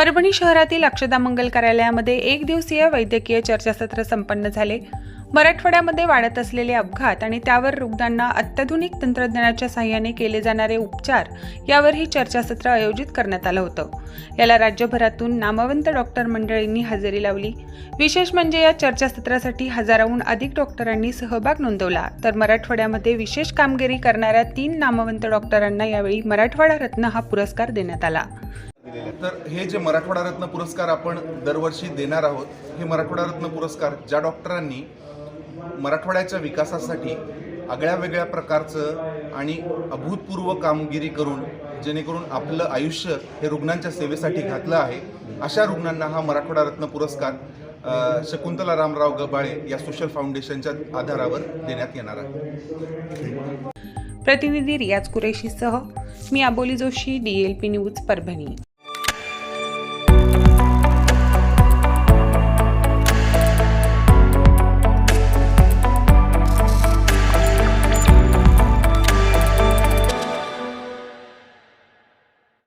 परभणी शहरातील अक्षदा मंगल कार्यालयामध्ये एक दिवसीय वैद्यकीय चर्चासत्र संपन्न झाले. मराठवाड्यामध्ये वाढत असलेले अपघात आणि त्यावर रुग्णांना अत्याधुनिक तंत्रज्ञानाच्या सहाय्याने केले जाणारे उपचार यावर ही चर्चासत्र आयोजित करण्यात आलं होतं. याला राज्यभरातून नामवंत डॉक्टर मंडळींनी हजेरी लावली. विशेष म्हणजे या चर्चासत्रासाठी हजाराहून अधिक डॉक्टरांनी सहभाग नोंदवला. तर मराठवाड्यामध्ये विशेष कामगिरी करणाऱ्या तीन नामवंत डॉक्टरांना यावेळी मराठवाडा रत्न हा पुरस्कार देण्यात आला. तर हे जे मराठवाडा रत्न पुरस्कार आपण दरवर्षी देणार आहोत हे मराठवाडा रत्न पुरस्कार ज्या डॉक्टरांनी मराठवाड्याच्या विकासासाठी आगळ्या वेगळ्या प्रकारचं आणि अभूतपूर्व कामगिरी करून जेणेकरून आपलं आयुष्य हे रुग्णांच्या सेवेसाठी घातलं आहे अशा रुग्णांना हा मराठवाडा रत्न पुरस्कार शकुंतला रामराव गबाळे या सोशल फाउंडेशनच्या आधारावर देण्यात येणार आहे. प्रतिनिधी रियाज कुरेशीसह मी आबोली जोशी डीएलपी न्यूज परभणी.